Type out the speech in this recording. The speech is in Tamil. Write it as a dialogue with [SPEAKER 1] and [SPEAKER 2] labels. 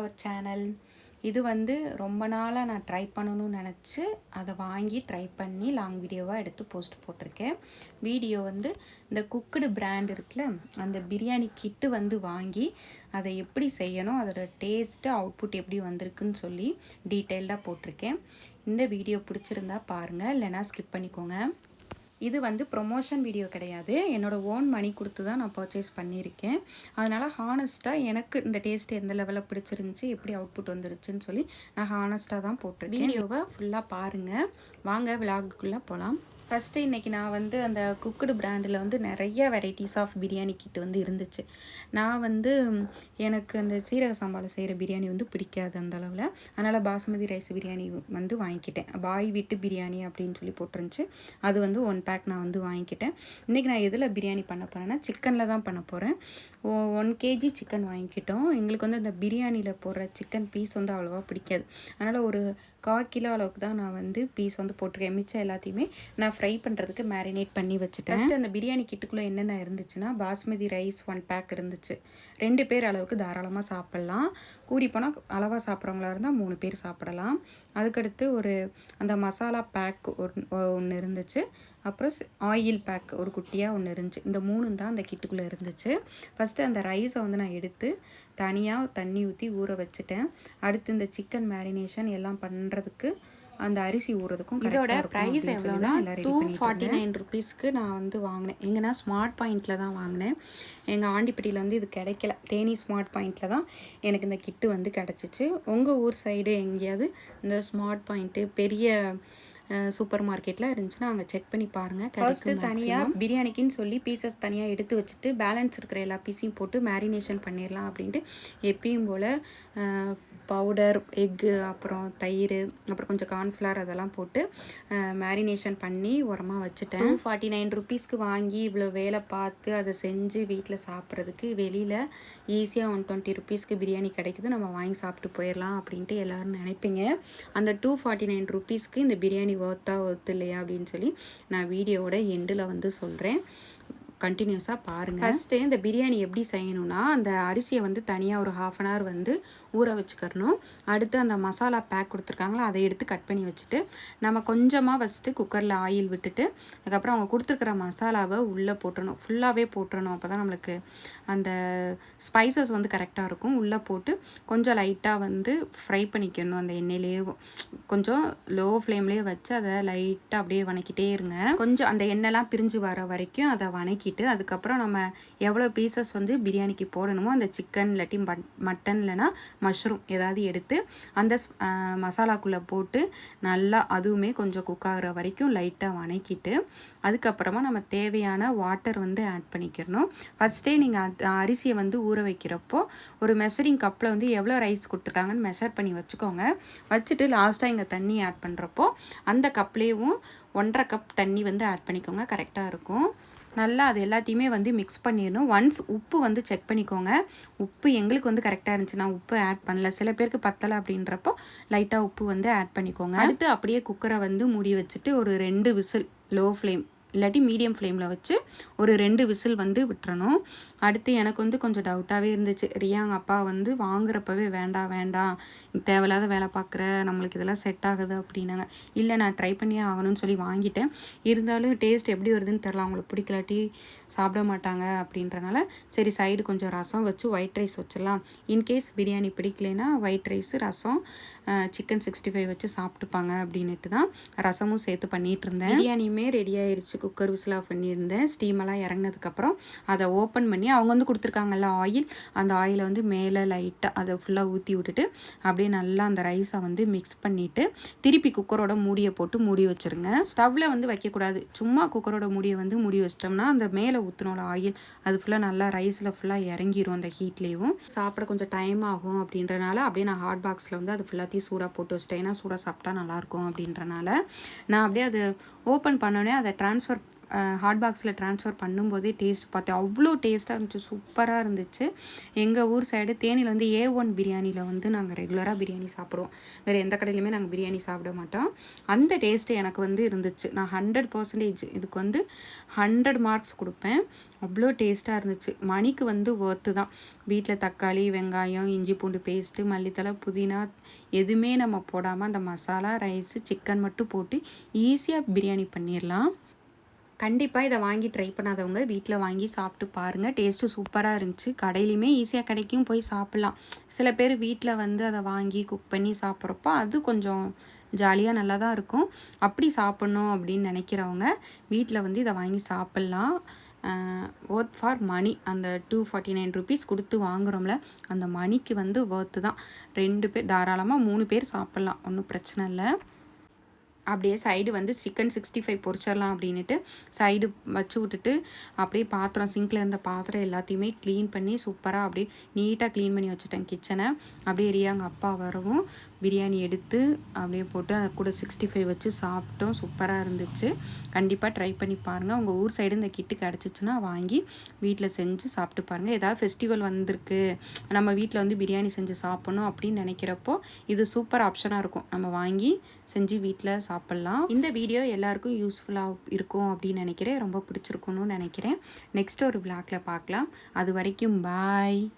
[SPEAKER 1] அவர் சேனல் இது வந்து ரொம்ப நாளாக நான் ட்ரை பண்ணணும்னு நினச்சி அதை வாங்கி ட்ரை பண்ணி லாங் வீடியோவாக எடுத்து போஸ்ட் போட்டிருக்கேன். வீடியோ வந்து இந்த குக்குடு பிராண்ட் இருக்குல்ல அந்த பிரியாணி கிட்டு வந்து வாங்கி அதை எப்படி செய்யணும் அதோட டேஸ்ட்டு அவுட்புட் எப்படி வந்திருக்குன்னு சொல்லி டீட்டெயில்டாக போட்டிருக்கேன். இந்த வீடியோ பிடிச்சிருந்தா பாருங்கள் இல்லைனா ஸ்கிப் பண்ணிக்கோங்க. இது வந்து ப்ரொமோஷன் வீடியோ கிடையாது. என்னோடய ஓன் மணி கொடுத்து தான் நான் பர்ச்சேஸ் பண்ணியிருக்கேன். அதனால் ஹானஸ்ட்டாக எனக்கு இந்த டேஸ்ட் எந்த லெவலில் பிடிச்சிருந்துச்சி எப்படி அவுட்புட் வந்துருச்சுன்னு சொல்லி நான் ஹானஸ்ட்டாக தான் போட்டிருக்கேன். வீடியோவை ஃபுல்லாக பாருங்கள் வாங்க விலாகுக்குள்ளே போகலாம் ஃபஸ்ட்டு இன்றைக்கி நான் வந்து அந்த குக்குடு பிராண்டில் வந்து நிறைய வெரைட்டிஸ் ஆஃப் பிரியாணி கிட் வந்து இருந்துச்சு. நான் வந்து எனக்கு அந்த சீரக சாம்பாவில் செய்கிற பிரியாணி வந்து பிடிக்காது அந்த அளவில். அதனால் பாசுமதி ரைஸ் பிரியாணி வந்து வாங்கிக்கிட்டேன். பாய் வீட்டு பிரியாணி அப்படின்னு சொல்லி போட்டிருந்துச்சு. அது வந்து ஒன் பேக் நான் வந்து வாங்கிக்கிட்டேன். இன்றைக்கி நான் எதில் பிரியாணி பண்ண போகிறேன்னா சிக்கனில் தான் பண்ண போகிறேன் ஒன் கேஜி சிக்கன் வாங்கிக்கிட்டோம். எங்களுக்கு வந்து அந்த பிரியாணியில் போடுற சிக்கன் பீஸ் வந்து அவ்வளோவா பிடிக்காது. அதனால் ஒரு கால் கிலோ அளவுக்கு தான் நான் வந்து பீஸ் வந்து போட்டிருக்கேன். மிச்சம் எல்லாத்தையுமே நான் ஃப்ரை பண்ணுறதுக்கு மேரினேட் பண்ணி வச்சுட்டேன். ஃபஸ்ட்டு அந்த பிரியாணி கிட்டுக்குள்ளே என்னென்ன இருந்துச்சுன்னா பாஸ்மதி ரைஸ் ஒன் பேக் இருந்துச்சு. ரெண்டு பேர் அளவுக்கு தாராளமாக சாப்பிட்லாம். கூடி போனால் அளவாக சாப்பிட்றவங்களா இருந்தால் மூணு பேர் சாப்பிடலாம். அதுக்கடுத்து ஒரு அந்த மசாலா பேக் ஒன்று இருந்துச்சு. அப்புறம் ஆயில் பேக் ஒரு குட்டியாக ஒன்று இருந்துச்சு. இந்த மூணு தான் அந்த கிட்டுக்குள்ளே இருந்துச்சு. ஃபஸ்ட்டு அந்த ரைஸை வந்து நான் எடுத்து தனியாக தண்ணி ஊற்றி ஊற வச்சுட்டேன். அடுத்து இந்த சிக்கன் மேரினேஷன் எல்லாம் பண்ணுறதுக்கு அந்த அரிசி ஊறுறதுக்கும் இதோட ப்ரைஸ் எவ்வளோனா டூ ஃபார்ட்டி நைன் ருபீஸ்க்கு நான் வந்து வாங்கினேன். எங்கன்னா ஸ்மார்ட் பாயிண்ட்டில் தான் வாங்கினேன். எங்கள் ஆண்டிப்பட்டியில் வந்து இது கிடைக்கல. தேனி ஸ்மார்ட் பாயிண்ட்டில் தான் எனக்கு இந்த கிட்டு வந்து கிடச்சிச்சு. உங்கள் ஊர் சைடு எங்கேயாவது இந்த ஸ்மார்ட் பாயிண்ட்டு பெரிய சூப்பர் மார்க்கெட்டில் இருந்துச்சுன்னா அங்கே செக் பண்ணி பாருங்கள் ஃபஸ்ட்டு தனியாக பிரியாணிக்குன்னு சொல்லி பீசஸ் தனியாக எடுத்து வச்சுட்டு பேலன்ஸ் இருக்கிற எல்லா பீஸையும் போட்டு மேரினேஷன் பண்ணிடலாம் அப்படின்ட்டு எப்பயும் போல் பவுடர் எக்கு அப்புறம் தயிர் அப்புறம் கொஞ்சம் கார்ன்ஃப்ளவர் அதெல்லாம் போட்டு மேரினேஷன் பண்ணி உரமாக வச்சுட்டேன். ஃபார்ட்டி நைன் ருபீஸ்க்கு வாங்கி இவ்வளோ வேலை பார்த்து அதை செஞ்சு வீட்டில் சாப்பிட்றதுக்கு வெளியில் ஈஸியாக ஒன் டுவெண்ட்டி ருபீஸ்க்கு பிரியாணி கிடைக்குது. நம்ம வாங்கி சாப்பிட்டு போயிடலாம் அப்படின்ட்டு எல்லோரும் நினைப்பீங்க. அந்த டூ ஃபார்ட்டி நைன் ருபீஸ்க்கு இந்த பிரியாணி ஒர்த்தாக ஒர்த்து இல்லையா அப்படின்னு சொல்லி நான் வீடியோவோட எண்டில் வந்து சொல்கிறேன் கண்டினியூஸாக பாருங்கள் ஃபஸ்ட்டு இந்த பிரியாணி எப்படி செய்யணும்னா அந்த அரிசியை வந்து தனியாக ஒரு ஹாஃப் அன் ஹவர் வந்து ஊற வச்சுக்கிறணும். அடுத்து அந்த மசாலா பேக் கொடுத்துருக்காங்களோ அதை எடுத்து கட் பண்ணி வச்சுட்டு நம்ம கொஞ்சமாக ஃபஸ்ட்டு குக்கரில் ஆயில் விட்டுட்டு அதுக்கப்புறம் அவங்க கொடுத்துருக்குற மசாலாவை உள்ளே போட்டுடணும் ஃபுல்லாகவே போட்டுடணும் அப்போ தான் நம்மளுக்கு அந்த ஸ்பைசஸ் வந்து கரெக்டாக இருக்கும். உள்ளே போட்டு கொஞ்சம் லைட்டாக வந்து ஃப்ரை பண்ணிக்கணும். அந்த எண்ணெயிலேயே கொஞ்சம் லோ ஃப்ளேம்லேயே வச்சு அதை லைட்டாக அப்படியே வணக்கிட்டே இருங்க. கொஞ்சம் அந்த எண்ணெய்லாம் பிரிஞ்சு வர வரைக்கும் அதை வணக்கி வணக்கிட்டு அதுக்கப்புறம் நம்ம எவ்வளோ பீசஸ் வந்து பிரியாணிக்கு போடணுமோ அந்த சிக்கன் இல்லாட்டி மட்டன் இல்லைனா மஷ்ரூம் ஏதாவது எடுத்து அந்த மசாலாக்குள்ளே போட்டு நல்லா அதுவுமே கொஞ்சம் குக் ஆகிற வரைக்கும் லைட்டாக வணக்கிட்டு அதுக்கப்புறமா நம்ம தேவையான வாட்டர் வந்து ஆட் பண்ணிக்கிறணும். ஃபஸ்ட்டே நீங்கள் அரிசியை வந்து ஊற வைக்கிறப்போ ஒரு மெஷரிங் கப்பில் வந்து எவ்வளோ ரைஸ் கொடுத்துருக்காங்கன்னு மெஷர் பண்ணி வச்சுக்கோங்க. வச்சுட்டு லாஸ்ட்டாக இங்கே தண்ணி ஆட் பண்ணுறப்போ அந்த கப்லேயும் ஒன்றரை கப் தண்ணி வந்து ஆட் பண்ணிக்கோங்க. கரெக்டாக இருக்கும். நல்லா அது எல்லாத்தையுமே வந்து மிக்ஸ் பண்ணிடணும். ஒன்ஸ் உப்பு வந்து செக் பண்ணிக்கோங்க. உப்பு எங்களுக்கு வந்து கரெக்டாக இருந்துச்சு நான் உப்பு ஆட் பண்ணல. சில பேருக்கு பத்தலை அப்படின்றப்போ லைட்டாக உப்பு வந்து ஆட் பண்ணிக்கோங்க. அடுத்து அப்படியே குக்கரை வந்து மூடி வச்சுட்டு ஒரு ரெண்டு விசில் லோ ஃப்ளேம் இல்லாட்டி மீடியம் ஃப்ளேமில் வச்சு ஒரு ரெண்டு விசில் வந்து விட்டுறணும். அடுத்து எனக்கு வந்து கொஞ்சம் டவுட்டாகவே இருந்துச்சு. ரியாங்க அப்பா வந்து வாங்குறப்பவே வேண்டாம் வேண்டாம் தேவையில்லாத வேலை பார்க்குற நம்மளுக்கு இதெல்லாம் செட் ஆகுது அப்படின்னாங்க. இல்லை நான் ட்ரை பண்ணியே ஆகணும்னு சொல்லி வாங்கிட்டேன். இருந்தாலும் டேஸ்ட் எப்படி வருதுன்னு தெரில அவங்களுக்கு பிடிக்கலாட்டி சாப்பிட மாட்டாங்க அப்படின்றனால சரி சைடு கொஞ்சம் ரசம் வச்சு ஒயிட் ரைஸ் வச்சிடலாம். இன்கேஸ் பிரியாணி பிடிக்கலைன்னா ஒயிட் ரைஸ் ரசம் சிக்கன் சிக்ஸ்டி ஃபைவ் வச்சு சாப்பிட்டுப்பாங்க அப்படின்ட்டு தான் ரசமும் சேர்த்து பண்ணிகிட்டு இருந்தேன். பிரியாணியுமே ரெடி ஆயிடுச்சு குக்கர் விசில் ஆஃப் பண்ணியிருந்தேன். ஸ்டீமெல்லாம் இறங்கினதுக்கப்புறம் அதை ஓப்பன் பண்ணி அவங்க வந்து கொடுத்துருக்காங்கல்ல ஆயில் அந்த ஆயிலை வந்து மேலே லைட்டாக அதை ஃபுல்லாக ஊற்றி விட்டுட்டு அப்படியே நல்லா அந்த ரைஸை வந்து மிக்ஸ் பண்ணிவிட்டு திருப்பி குக்கரோட மூடியை போட்டு மூடி வச்சுருங்க. ஸ்டவ்வில் வந்து வைக்கக்கூடாது. சும்மா குக்கரோட மூடியை வந்து மூடி வச்சிட்டோம்னா அந்த மேலே ஊற்றினோட ஆயில் அது ஃபுல்லாக நல்லா ரைஸில் ஃபுல்லாக இறங்கிரும் அந்த ஹீட்லேயும் சாப்பிட கொஞ்சம் டைம் ஆகும் அப்படின்றனால அப்படியே நான் ஹாட் பாக்ஸில் வந்து அது ஃபுல்லாத்தையும் சூடாக போட்டு வச்சிட்டேன். ஏன்னா சூடாக சாப்பிட்டா நல்லாயிருக்கும் அப்படின்றனால நான் அப்படியே அது ஓப்பன் பண்ணோடனே அதை ட்ரான்ஸ்ஃபர் ஹாட் பாக்ஸில் ட்ரான்ஸ்ஃபர் பண்ணும்போதே டேஸ்ட் பார்த்தேன். அவ்வளோ டேஸ்ட்டாக இருந்துச்சு. சூப்பராக இருந்துச்சு. எங்கள் ஊர் சைடு தேனியில் வந்து ஏ ஒன் பிரியாணியில் வந்து நாங்கள் ரெகுலராக பிரியாணி சாப்பிடுவோம். வேறு எந்த கடையிலுமே நாங்கள் பிரியாணி சாப்பிட மாட்டோம். அந்த டேஸ்ட்டு எனக்கு வந்து இருந்துச்சு. நான் ஹண்ட்ரட் பர்சன்டேஜ் இதுக்கு வந்து ஹண்ட்ரட் மார்க்ஸ் கொடுப்பேன். அவ்வளோ டேஸ்ட்டாக இருந்துச்சு. மணிக்கு வந்து ஒர்த்து தான். வீட்டில் தக்காளி வெங்காயம் இஞ்சி பூண்டு பேஸ்ட்டு மல்லித்தலை புதினா எதுவுமே நம்ம போடாமல் அந்த மசாலா ரைஸு சிக்கன் மட்டும் போட்டு ஈஸியாக பிரியாணி பண்ணிடலாம் கண்டிப்பாக இதை வாங்கி ட்ரை பண்ணாதவங்க வீட்டில் வாங்கி சாப்பிட்டு பாருங்கள் டேஸ்ட்டு சூப்பராக இருந்துச்சு. கடையிலையுமே ஈஸியாக கிடைக்கும். போய் சாப்பிட்லாம். சில பேர் வீட்டில் வந்து அதை வாங்கி குக் பண்ணி சாப்பிட்றப்போ அது கொஞ்சம் ஜாலியாக நல்லா தான் இருக்கும். அப்படி சாப்பிட்ணும் அப்படின்னு நினைக்கிறவங்க வீட்டில் வந்து இதை வாங்கி சாப்பிட்லாம். ஒர்த் ஃபார் மணி அந்த டூ ஃபார்ட்டி நைன் ருபீஸ் கொடுத்து வாங்குகிறோம்ல அந்த மணிக்கு வந்து ஒர்த்து தான். ரெண்டு பேர் தாராளமாக மூணு பேர் சாப்பிட்லாம். ஒன்றும் பிரச்சனை இல்லை. அப்படியே சைடு வந்து சிக்கன் சிக்ஸ்டி ஃபைவ் பொறிச்சிடலாம் அப்படின்ட்டு சைடு வச்சு விட்டுட்டு அப்படியே பாத்திரம் சிங்கில் இருந்த பாத்திரம் எல்லாத்தையுமே க்ளீன் பண்ணி சூப்பராக அப்படியே நீட்டாக க்ளீன் பண்ணி வச்சுட்டேன் கிச்சனை அப்படியே ரியாங்க அப்பா வரவும். பிரியாணி எடுத்து அப்படியே போட்டு அதை கூட சிக்ஸ்டி ஃபைவ் வச்சு சாப்பிட்டோம். சூப்பராக இருந்துச்சு. கண்டிப்பாக ட்ரை பண்ணி பாருங்கள் உங்கள் ஊர் சைடு இந்த கிட்டு கிடச்சிச்சின்னா வாங்கி வீட்டில் செஞ்சு சாப்பிட்டு பாருங்கள் ஏதாவது ஃபெஸ்டிவல் வந்திருக்கு. நம்ம வீட்டில் வந்து பிரியாணி செஞ்சு சாப்பிட்ணும் அப்படின்னு நினைக்கிறப்போ இது சூப்பர் ஆப்ஷனாக இருக்கும். நம்ம வாங்கி செஞ்சு வீட்டில் சாப்பிட்லாம். இந்த வீடியோ எல்லாருக்கும் யூஸ்ஃபுல்லாக இருக்கும் அப்படின்னு நினைக்கிறேன். ரொம்ப பிடிச்சிருக்குன்னு நினைக்கிறேன். நெக்ஸ்ட் ஒரு பிளாக்ல பார்க்கலாம். அது வரைக்கும் பாய்